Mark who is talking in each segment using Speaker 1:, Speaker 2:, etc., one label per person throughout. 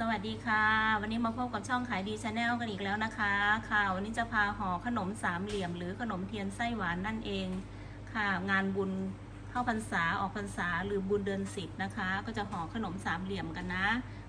Speaker 1: สวัสดีค่ะ วันนี้มาพบกับช่องขายดีชาแนลกันอีกแล้วนะคะ ค่ะวันนี้จะพาห่อขนมสามเหลี่ยม หรือขนมเทียนไส้หวานนั่นเองค่ะ งานบุญเข้าพรรษาออกพรรษาหรือบุญเดือนสิบนะคะ ก็จะห่อขนมสามเหลี่ยมกันนะ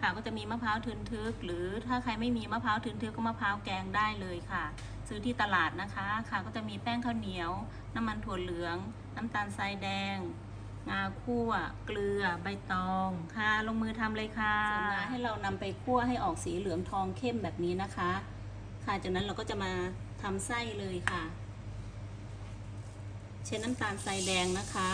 Speaker 1: ค่ะก็จะมีมะพร้าวทึนทึก หรือถ้าใครไม่มีมะพร้าวทึนทึกก็มะพร้าวแกงได้เลยค่ะ ซื้อที่ตลาดนะคะ ค่ะก็จะมีแป้งข้าวเหนียว น้ำมันถั่วเหลือง น้ำตาลทรายแดง งาคั่ว เกลือ ใบตอง ค่ะลงมือทำเลยค่ะส่วนงาให้เรานำไปคั่วให้ออกสีเหลืองทองเข้มแบบนี้นะคะ ค่ะจากนั้นเราก็จะมาทำไส้เลยค่ะ ใช้น้ำตาลทรายแดงนะคะ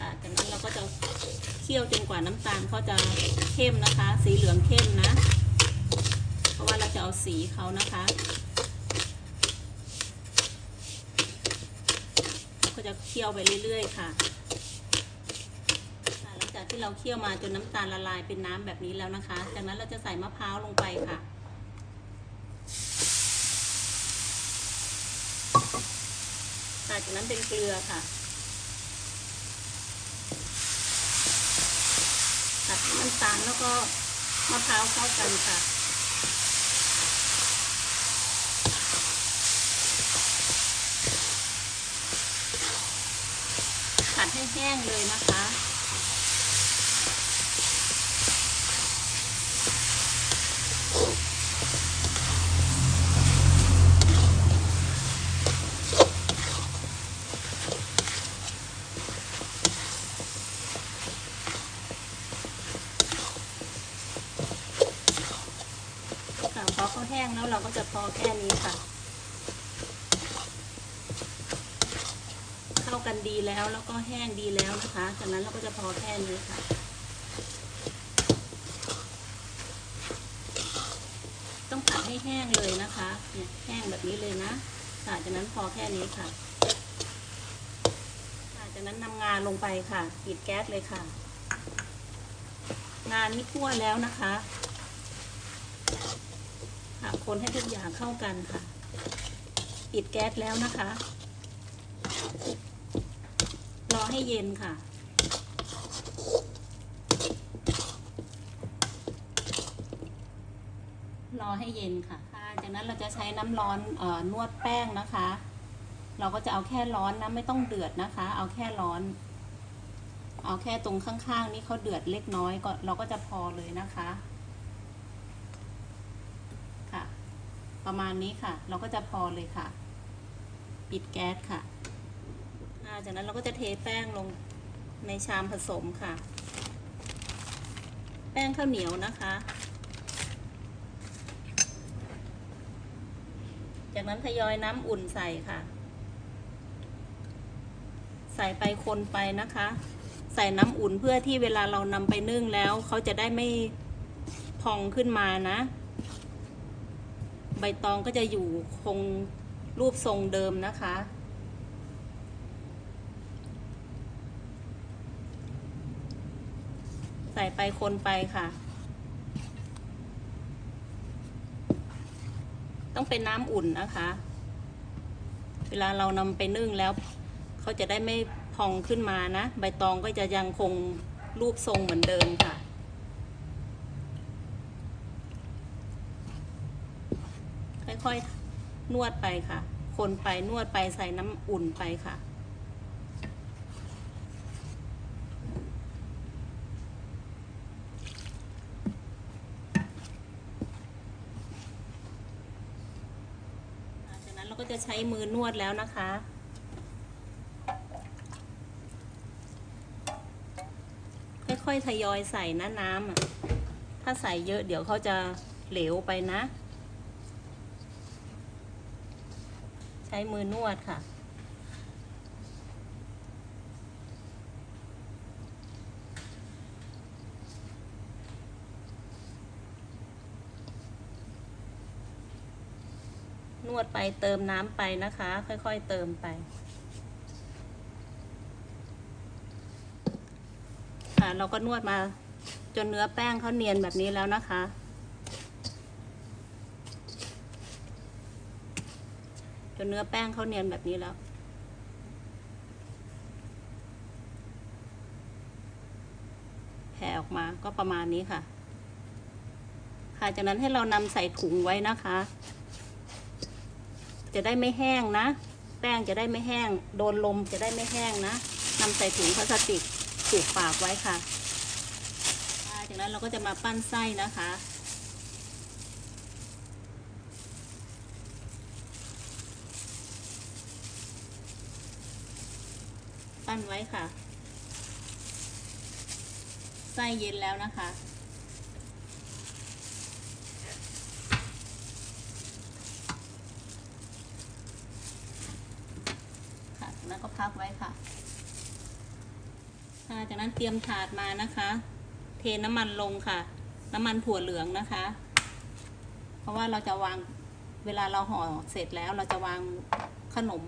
Speaker 1: จากนั้นเราก็จะเคี่ยวจนกว่าน้ำตาลเขาจะเข้มนะคะ สีเหลืองเข้มนะ ว่าเราจะเอาสีเขานะคะก็จะเคี่ยวไปเรื่อย ๆ ค่ะหลังจากที่เราเคี่ยวมาจนน้ำตาลละลายเป็นน้ำแบบนี้แล้วนะคะ จากนั้นเราจะใส่มะพร้าวลงไปค่ะค่ะจากนั้นเป็นเกลือค่ะตัดน้ำตาลแล้วก็มะพร้าวเข้ากันค่ะ ผัดให้ แห้งเลยนะคะค่ะพอเขาแห้งแล้วเราก็จะพอแค่นี้ค่ะ เข้ากัน ดีแล้วแล้วก็แห้งดีแล้วนะคะ จากนั้นเราก็จะพอแค่นี้ค่ะ ต้องผัดให้แห้งเลยนะคะ เนี่ยแห้งแบบนี้เลยนะค่ะจากนั้นพอแค่นี้ค่ะค่ะจากนั้นนำงานลงไปค่ะ ปิดแก๊สเลยค่ะ งานนี้คั่วแล้วนะคะค่ะคนให้ทุกอย่างเข้ากันค่ะ ปิดแก๊สแล้วนะคะ รอให้เย็นค่ะ รอให้เย็นค่ะ จากนั้นเราจะใช้น้ำร้อนออนวดแป้งนะคะ เราก็จะเอาแค่ร้อนนะไม่ต้องเดือดนะคะ เอาแค่ร้อน เอาแค่ตรงข้างๆนี่เขาเดือดเล็กน้อยก็เราก็จะพอเลยนะคะค่ะประมาณนี้ค่ะ เราก็จะพอเลยค่ะ ปิดแก๊สค่ะ จากนั้นเราก็จะเทแป้งลงในชามผสมค่ะ แป้งข้าวเหนียวนะคะ จากนั้นทยอยน้ำอุ่นใส่ค่ะ ใส่ไปคนไปนะคะ ใส่น้ำอุ่นเพื่อที่เวลาเรานำไปนึ่งแล้วเขาจะได้ไม่พองขึ้นมานะ ใบตองก็จะอยู่คงรูปทรงเดิมนะคะ ใส่ไปคนไปค่ะ ต้องเป็นน้ำอุ่นนะคะ เวลาเรานำไปนึ่งแล้ว เขาจะได้ไม่พองขึ้นมานะ ใบตองก็จะยังคงรูปทรงเหมือนเดิมค่ะค่อยๆนวดไปค่ะ คนไปนวดไปใส่น้ำอุ่นไปค่ะ จากนั้นเราก็จะ ใช้มือนวดแล้วนะคะ ค่อยๆทยอยใส่นะน้ำอะ ถ้าใส่เยอะเดี๋ยวเขาจะเหลวไปนะ ใช้มือนวดค่ะ นวดไปเติมน้ำไปนะคะ ค่อยๆเติมไป ค่ะเราก็นวดมาจนเนื้อแป้งเขาเนียนแบบนี้แล้วนะคะ จนเนื้อแป้งเขาเนียนแบบนี้แล้วแผ่ออกมาก็ประมาณนี้ค่ะ ค่ะจากนั้นให้เรานำใส่ถุงไว้นะคะ จะได้ไม่แห้งนะ แป้งจะได้ไม่แห้ง โดนลมจะได้ไม่แห้งนะนำใส่ถุงพลาสติกผูกปากไว้ค่ะ จากนั้นเราก็จะมาปั้นไส้นะคะปั้นไว้ค่ะ ไส้เย็นแล้วนะคะจากนั้นก็พักไว้ค่ะค่ะจากนั้น เตรียมถาดมานะคะ เทน้ำมันลงค่ะ น้ำมันถั่วเหลืองนะคะ เพราะว่าเราจะวางเวลาเราห่อเสร็จแล้วเราจะวางขนม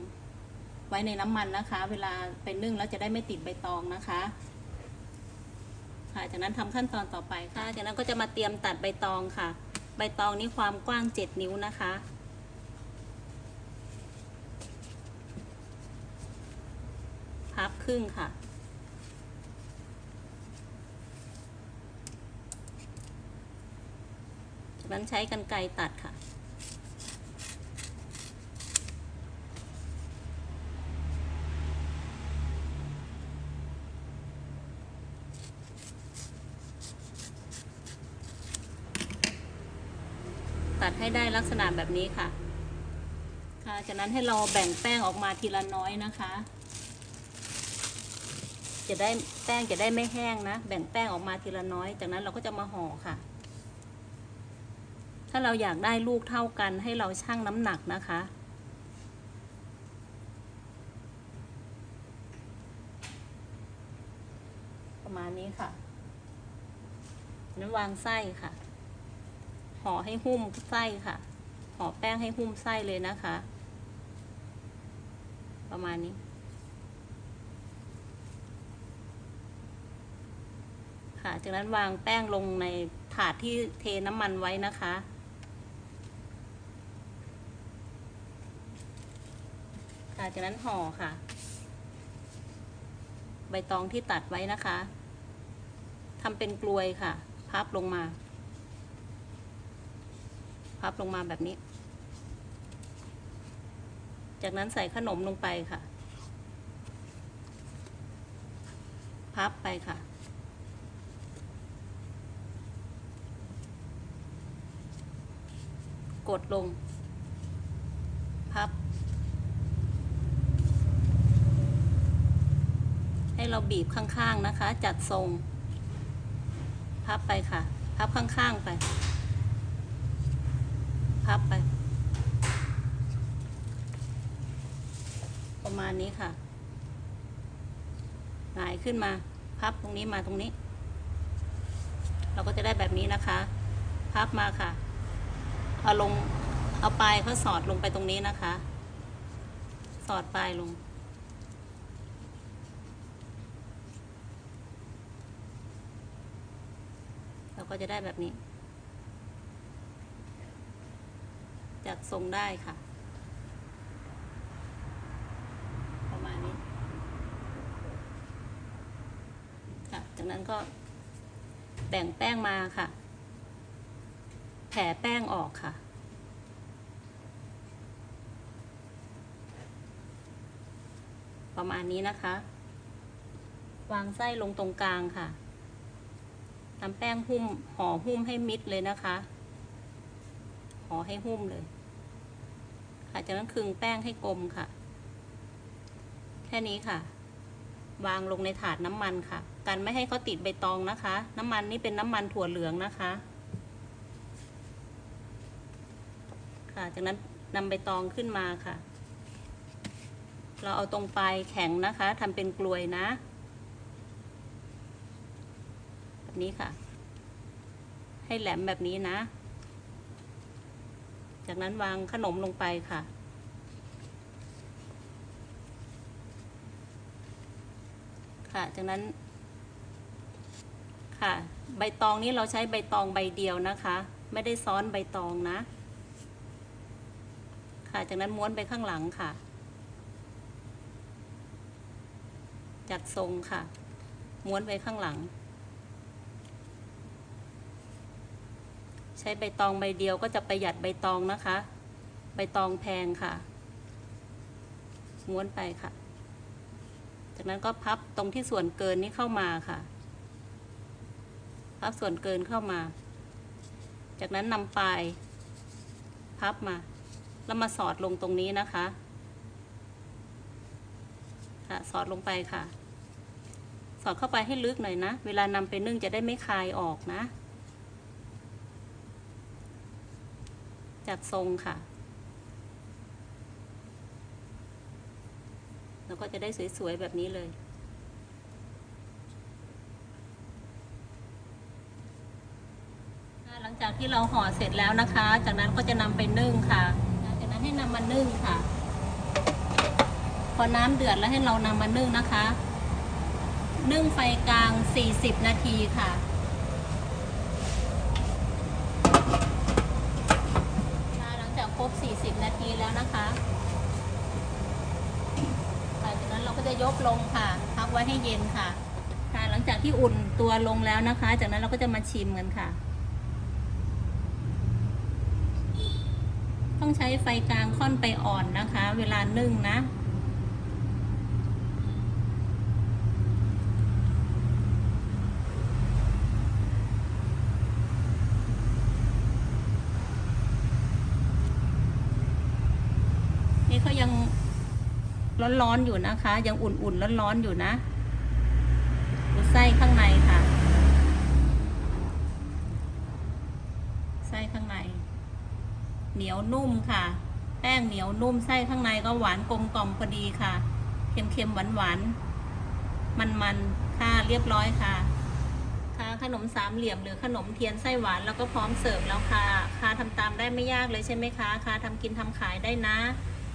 Speaker 1: ไว้ในน้ำมันนะคะ เวลาไปนึ่งแล้วจะได้ไม่ติดใบตองนะคะ ค่ะ จากนั้นทำขั้นตอนต่อไปค่ะ จากนั้นก็จะมาเตรียมตัดใบตองค่ะ ใบตองนี้ความกว้าง7นิ้วนะคะพับครึ่งค่ะ จาก นั้นใช้กันไกรตัดค่ะ ตัดให้ได้ลักษณะแบบนี้ค่ะ ค่ะ จากนั้นให้เราแบ่งแป้งออกมาทีละน้อยนะคะจะได้แป้งจะได้ไม่แห้งนะ แบ่งแป้งออกมาทีละน้อย จากนั้นเราก็จะมาห่อค่ะาเราอยากได้ลูกเท่ากันให้เราชั่งน้ำหนักนะคะ ประมาณนี้ค่ะนั้นวางไส้ค่ะ ห่อให้หุ้มไส้ค่ะ ห่อแป้งให้หุ้มไส้เลยนะคะ ประมาณนี้ ค่ะ จากนั้นวางแป้งลงในถาดที่เทน้ำมันไว้นะคะ ค่ะ จากนั้นห่อค่ะ ใบตองที่ตัดไว้นะคะทำเป็นกลวยค่ะ พับลงมา พับลงมาแบบนี้ จากนั้นใส่ขนมลงไปค่ะ พับไปค่ะกดลง พับ ให้ เราบีบข้างๆนะคะ จัดทรง พับไปค่ะ พับข้างๆไป พับไป ประมาณนี้ค่ะหงายขึ้นมา พับตรงนี้มาตรงนี้ เราก็จะได้แบบนี้นะคะ พับมาค่ะ เอาลง เอาปลายเขาสอดลงไปตรงนี้นะคะ สอดปลายลง เรา ก็จะได้แบบนี้จัดทรงได้ค่ะ ประมาณนี้ค่ะจากนั้นก็แบ่งแป้งมาค่ะแผ่แป้งออกค่ะประมาณนี้นะคะ วางไส้ลงตรงกลางค่ะ ทำแป้งหุ้มห่อหุ้มให้มิดเลยนะคะห่อให้หุ้มเลย ค่ะจากนั้นคึงแป้งให้กลมค่ะ แค่นี้ค่ะ วางลงในถาดน้ำมันค่ะ กันไม่ให้เขาติดใบตองนะคะ น้ำมันนี่เป็นน้ำมันถั่วเหลืองนะคะ ค่ะ จากนั้นนำใบตองขึ้นมาค่ะ เราเอาตรงปลายแข็งนะคะทำเป็นกลวยนะ แบบ นี้ค่ะ ให้แหลมแบบนี้นะ จากนั้นวางขนมลงไปค่ะ ค่ะ จากนั้น ค่ะ ใบตองนี้เราใช้ใบตองใบเดียวนะคะ ไม่ได้ซ้อนใบตองนะ ค่ะ จากนั้นม้วนไปข้างหลังค่ะจัดทรงค่ะม้วนไปข้างหลัง ช้ใบตองใบเดียวก็จะประหยัดใบตองนะคะ ใบตองแพงค่ะ ม้วนไปค่ะ จากนั้นก็พับตรงที่ส่วนเกินนี้เข้ามาค่ะ พับส่วนเกินเข้ามา จากนั้นนำปลาย พับมา แล้วมาสอดลงตรงนี้นะคะ ค่ะสอดลงไปค่ะ สอดเข้าไปให้ลึกหน่อยนะ เวลานำไปนึ่งจะได้ไม่คายออกนะ จัดทรงค่ะ แล้วก็จะได้สวยๆแบบนี้เลยหลังจากที่เราห่อเสร็จแล้วนะคะ จากนั้นก็จะนำไปนึ่งค่ะ จากนั้นให้นำมานึ่งค่ะ พอน้ำเดือดแล้วให้เรานำมานึ่งนะคะ นึ่งไฟกลาง 40 นาทีค่ะ หลังจากครบ 40 นาทีแล้วนะคะหลังจากนั้นเราก็จะ ยกลงค่ะพักไว้ให้เย็นค่ะ ค่ะ หลังจากที่อุ่นตัวลงแล้วนะคะ จากนั้นเราก็จะมาชิมกันค่ะ ต้องใช้ไฟกลางค่อนไปอ่อนนะคะ เวลานึ่งนะ นี่เขายัง ร้อนๆอยู่นะคะ ยังอุ่นๆร้อนๆอยู่นะดูไส้ข้างในค่ะ ไส้ข้างใน เหนียวนุ่มค่ะ แป้งเหนียวนุ่มไส้ข้างในก็หวานกลมกล่อมพอดีค่ะ เค็มๆหวานๆมันๆค่ะเรียบร้อยค่ะค่ะขนมสามเหลี่ยมหรือขนมเทียนไส้หวานแล้วก็พร้อมเสิร์ฟแล้วค่ะ ค่ะทำตามได้ไม่ยากเลยใช่ไหมคะ ค่ะทำกินทำขายได้นะ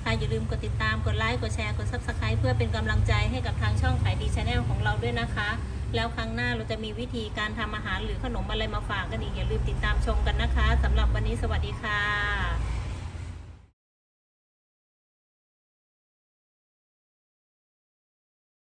Speaker 1: ค่ะอย่าลืมกดติดตามกดไลค์กดแชร์กด subscribe เพื่อเป็นกำลังใจให้กับทางช่องขายดีชาแนลของเราด้วยนะคะ แล้วครั้งหน้าเราจะมีวิธีการทำอาหารหรือขนมอะไรมาฝากกันอีกอย่าลืมติดตามชมกันนะคะสำหรับวันนี้สวัสดีค่ะ